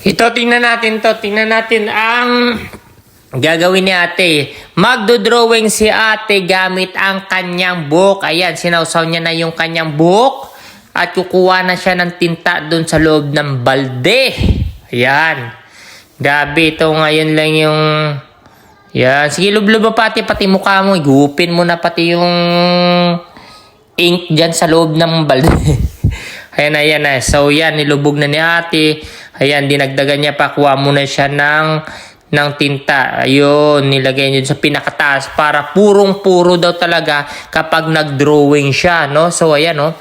Ito, tingnan natin to. Tingnan natin ang gagawin ni ate. Magdo-drawing si ate gamit ang kanyang book. Ayan, sinausaw niya na yung kanyang book. At kukuha na siya ng tinta doon sa loob ng balde. Ayan. Gabi, ito ngayon lang yung... Yan. Sige, lublob mo pati, pati mukha mo. Igupin mo na pati yung ink dyan sa loob ng balde. ayan ayan na. So, yan, nilubog na ni ate. Ayan, dinagdagan niya pa. Kuha muna siya ng, ng tinta. Ayun, nilagay niya sa pinakataas para purong-puro daw talaga kapag nag-drawing siya, no? So, ayan, no?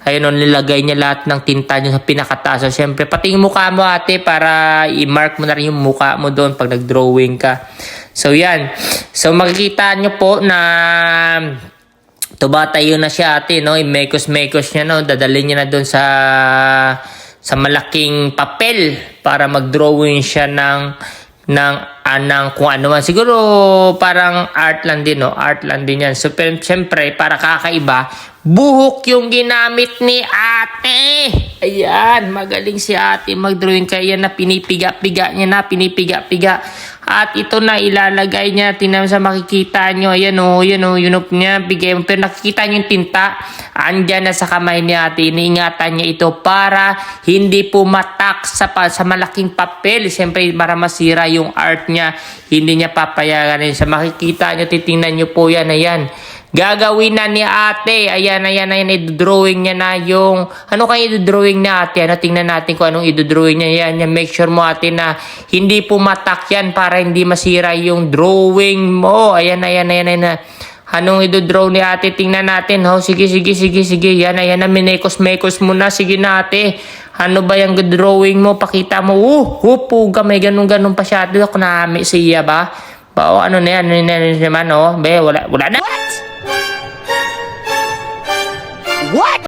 Ayun, no, nilagay niya lahat ng tinta niya sa pinakataas. So, syempre, pati yung mukha mo, ate, para i-mark mo na rin yung mukha mo doon pag nag-drawing ka. So, yan. So, makikita nyo po na tumatayo na siya ate, no? I-mekos-mekos niya, no? Dadalhin niya na doon sa sa malaking papel para mag-drawing siya ng ng anang kung ano man. Siguro parang art lang din, no? Art lang din yan. So, syempre, para kakaiba, buhok yung ginamit ni ate. Ayan, magaling si ate mag-drawing. Kaya yan na pinipiga-piga niya na, pinipiga-piga. At ito na ilalagay niya, tingnan sa makikita nyo, ayan o, ayan o, yun o niya, bigay mo. Pero nakikita nyo yung tinta, andyan na sa kamay ni ate, iniingatan niya ito para hindi pumatak sa, sa malaking papel. Siyempre, para masira yung art niya, hindi niya papayagan. Sa makikita nyo, titingnan nyo po yan, ayan. Gagawin na ni ate. Ayan, ayan, ayan. I-drawing niya na yung... Ano kaya i-drawing ni ate? Ano, tingnan natin kung anong i-drawing niya. Yan, yan. Make sure mo ate na hindi pumatak yan para hindi masira yung drawing mo. Ayan, ayan, ayan, ayan. Anong idodraw ni ate? Tingnan natin. Ho. Sige, sige, sige, sige. Yan na, yan na. Minekos-mekos mo na. Sige na ate. Ano ba yung drawing mo? Pakita mo. Uh, hupuga. May ganun-ganun pa siya. Ate, kunami siya ba? Ba, oh, ano na yan? Ano na yan naman, oh. Be, wala, wala na. What? What?